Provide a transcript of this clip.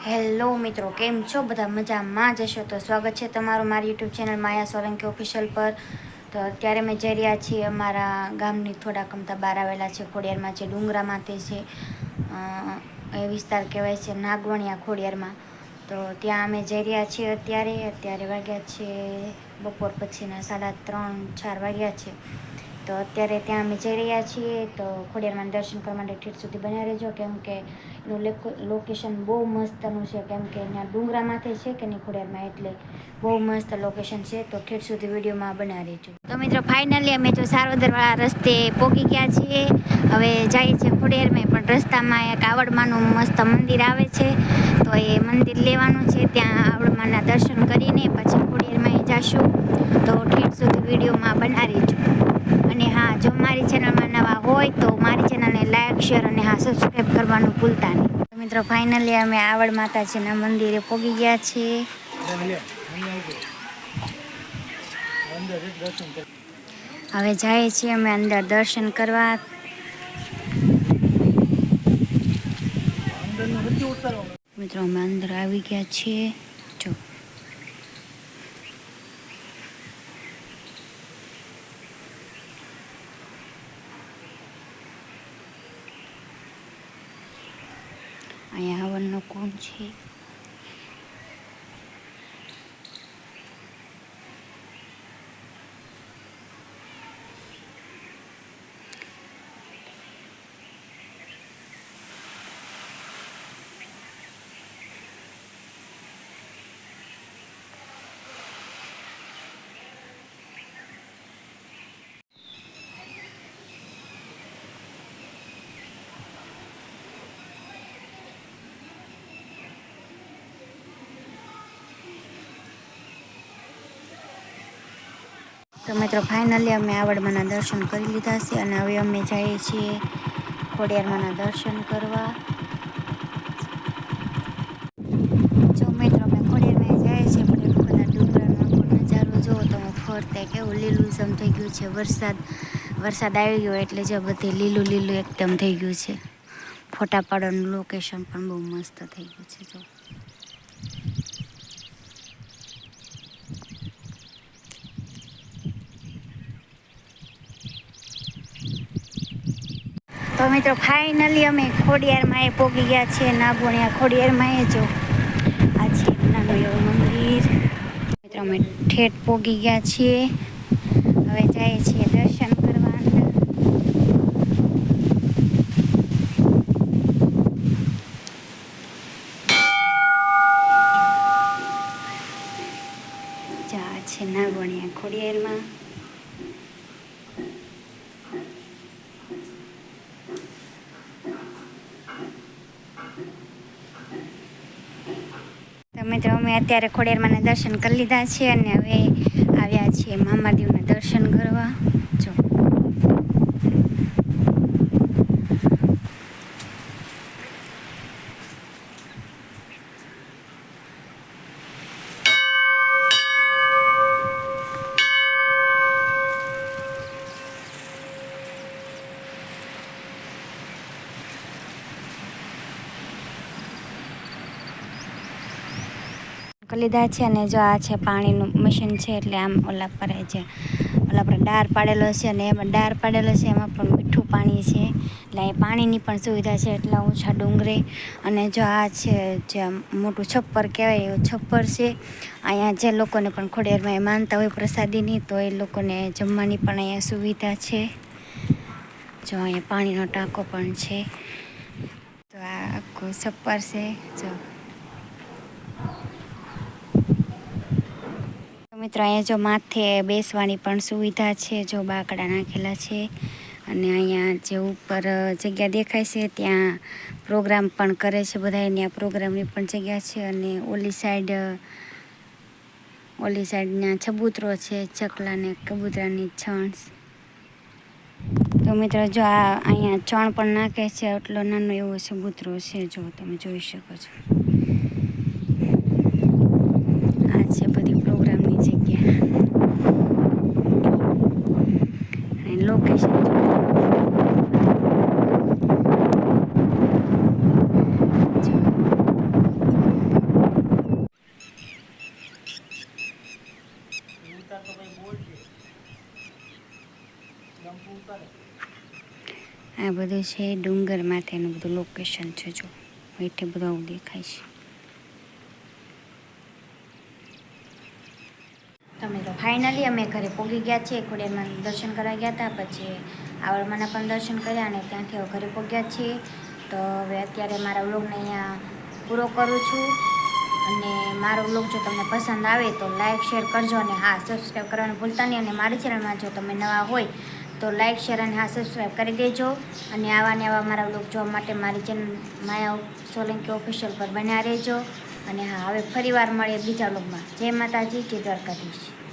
Hello મિત્રો, કેમ છો? બધા મજામાં જશો તો સ્વાગત છે તમારું મારી YouTube channel Maya Solanki official પર. તો અત્યારે મેં જઈ રહ્યા છીએ અમારા ગામની થોડાક અમતા બહાર આવેલા છે, ખોડિયારમાં છે ડુંગરામાં તે છે. એ વિસ્તાર કહેવાય છે નાગવણિયા ખોડિયારમાં. તો ત્યાં અમે જઈ રહ્યા છીએ અત્યારે. અત્યારે વાગ્યા છે, બપોર પછીના સાડા ત્રણ, ચાર વાગ્યા છે. તો અત્યારે ત્યાં અમે જઈ રહ્યા છીએ. તો ખોડિયારમાં દર્શન કરવા માટે ઠેઠ સુધી બન્યા રહેજો. કેમ કે એનું લોકેશન બહુ મસ્તનું છે. કેમ કે ત્યાં ડુંગરામાંથી છે કે નહીં ખોડિયારમાં એટલે બહુ મસ્ત લોકેશન છે. તો ઠેઠ સુધી વિડીયોમાં બના રહેજો. તો મિત્રો ફાઇનલી અમે જો સારવદરવાળા રસ્તે પહોંચી ગયા છીએ. હવે જઈએ છીએ ખોડિયારમાં પણ રસ્તામાં એક આવડમાનું મસ્ત મંદિર આવે છે. તો એ મંદિર લેવાનું છે. ત્યાં આવડમાના દર્શન કરીને પછી ખોડિયારમાં જઈશું તો ઠેઠ સુધી વિડીયોમાં બના રહેજો અને હા જો મારી ચેનલમાં નવા હોય તો મારી ચેનલને લાઈક શેર અને હા સબસ્ક્રાઈબ કરવાનું ભૂલતા નહીં. મિત્રો ફાઇનલી અમે આવડ માતાજીના મંદિરે પહોંચી ગયા છીએ. હવે જઈએ છીએ અમે અંદર દર્શન કરવા. મિત્રો, અમે અંદર આવી ગયા છીએ. જો. અહીંયા હવનનો કુંડ છે? તો મિત્રો ફાઇનલી અમે આવડમાના દર્શન કરી લીધા છે અને હવે અમે જઈએ છીએ ખોડિયારમાના દર્શન કરવા. જો મિત્રો, અમે ખોડિયારમાં જઈએ છીએ, પણ એટલું બધા નજારો જુઓ તો ફરતે કેવું લીલું સમ થઈ ગયું છે. વરસાદ વરસાદ આવી ગયો એટલે જો બધે લીલું લીલું એકદમ થઈ ગયું છે. ફોટા પાડવાનું લોકેશન પણ બહુ મસ્ત થઈ ગયું છે, જો. તો મિત્રો ફાઇનલી અમે ખોડિયારમાં એ પોગી ગયા છીએ નાગવણિયા ખોડિયારમાં એ જો. આ છે નાનું એવું મંદિર. મિત્રો, અમે ઠેઠ પોગી ગયા છીએ. હવે જઈએ છીએ દર્શન કરવા અંદર. જો આ છે નાગવણિયા ખોડિયારમાં. મિત્રો, અમે અત્યારે ખોડિયારમાંના દર્શન કરી લીધા છે અને હવે આવ્યા છીએ મામાદેવના દર્શન કરવા જો કરી લીધા છે અને જો આ છે પાણીનું મશીન છે એટલે આમ ઓલા પર છે ઓલા પર ડાર પાડેલો છે અને એમાં ડાર પાડેલો છે, એમાં પણ મીઠું પાણી છે. એટલે અહીં પાણીની પણ સુવિધા છે, એટલા ઊંચા ડુંગરે અને જો આ છે જે મોટું છપ્પર કહેવાય, એવું છપ્પર છે. અહીંયા જે લોકોને પણ ખોડિયારમાં એ માનતા હોય પ્રસાદીની, તો એ લોકોને જમવાની પણ અહીંયા સુવિધા છે. જો અહીંયા પાણીનો ટાંકો પણ છે. તો આ આખું છપ્પર છે, જો મિત્રો, અહીંયા જો માથે બેસવાની પણ સુવિધા છે, જો બાકડા નાખેલા છે અને અહીંયા જે ઉપર જગ્યા દેખાય છે, ત્યાં પ્રોગ્રામ પણ કરે છે બધા ત્યાં પ્રોગ્રામની પણ જગ્યા છે અને ઓલી સાઈડ ઓલી સાઈડના ચબૂતરો છે ચકલાને કબૂતરાની છણ. તો મિત્રો, જો આ અહીંયા ચણ પણ નાખે છે એટલો નાનો એવો ચબૂતરો છે, જો તમે જોઈ શકો છો. આ છે બધી જગ્યા. લોકેશન આ બધું છે ડુંગર માટેનું બધું લોકેશન છે, જો. એટલે બધું આવું દેખાય છે. તમે તો ફાઇનલી અમે ઘરે પહોંચી ગયા છીએ. ખોડિયારમાં દર્શન કરવા ગયા હતા. પછી આવળમાના પણ દર્શન કર્યા અને ત્યાંથી ઘરે પહોંચ્યા છીએ. તો હવે અત્યારે મારા વ્લોગને અહીંયા પૂરો કરું છું. અને મારો વ્લોગ જો તમને પસંદ આવે તો લાઇક શેર કરજો અને હા સબસ્ક્રાઈબ કરવાનું ભૂલતા નહીં. અને મારી ચેનલમાં જો તમે નવા હોય તો લાઇક શેર અને હા સબસ્ક્રાઈબ કરી દેજો. અને આવા ને આવા મારા વ્લોગ જોવા માટે મારી ચેનલ માયા સોલંકી ઓફિશિયલ પર બન્યા રહેજો. અને હા, હવે ફરીવાર મળીએ બીજા વ્લોગમાં. જય માતાજી, જય દ્વારકાધીશ.